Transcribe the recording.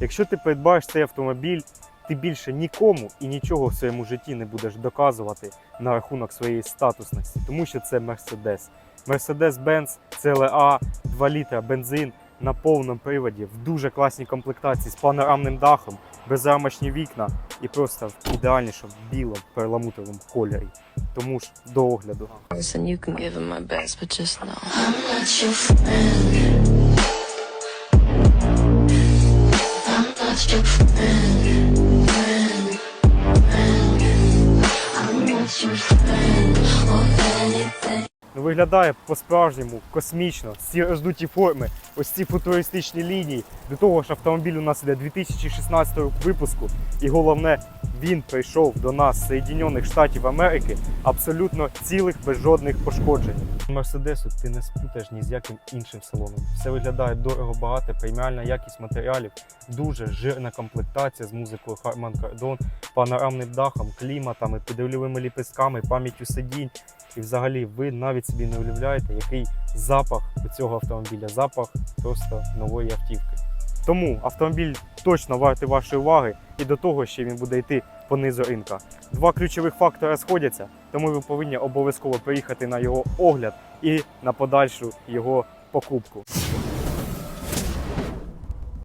Якщо ти придбаєш цей автомобіль, ти більше нікому і нічого в своєму житті не будеш доказувати на рахунок своєї статусності, тому що це Mercedes. Mercedes-Benz CLA 2 літра бензин на повному приводі в дуже класній комплектації з панорамним дахом, безрамочні вікна і просто в ідеальнішому білому перламутровому кольорі. Тому ж до огляду. Виглядає по-справжньому космічно, ці роздуті форми, ось ці футуристичні лінії. До того ж, автомобіль у нас іде 2016 року випуску, і головне, він прийшов до нас з Соєдинених Штатів Америки абсолютно цілих без жодних пошкоджень. Мерседесу ти не спутаєш ні з яким іншим салоном. Все виглядає дорого, багато, преміальна якість матеріалів, дуже жирна комплектація з музикою Harman Kardon, панорамним дахом, кліматами, підрульовими ліпістками, пам'яттю сидінь. І взагалі ви навіть собі не уявляєте, який запах у цього автомобіля, запах просто нової автівки. Тому автомобіль точно вартий вашої уваги і до того ще він буде йти по низу ринка. Два ключових фактори сходяться, тому ви повинні обов'язково приїхати на його огляд і на подальшу його покупку.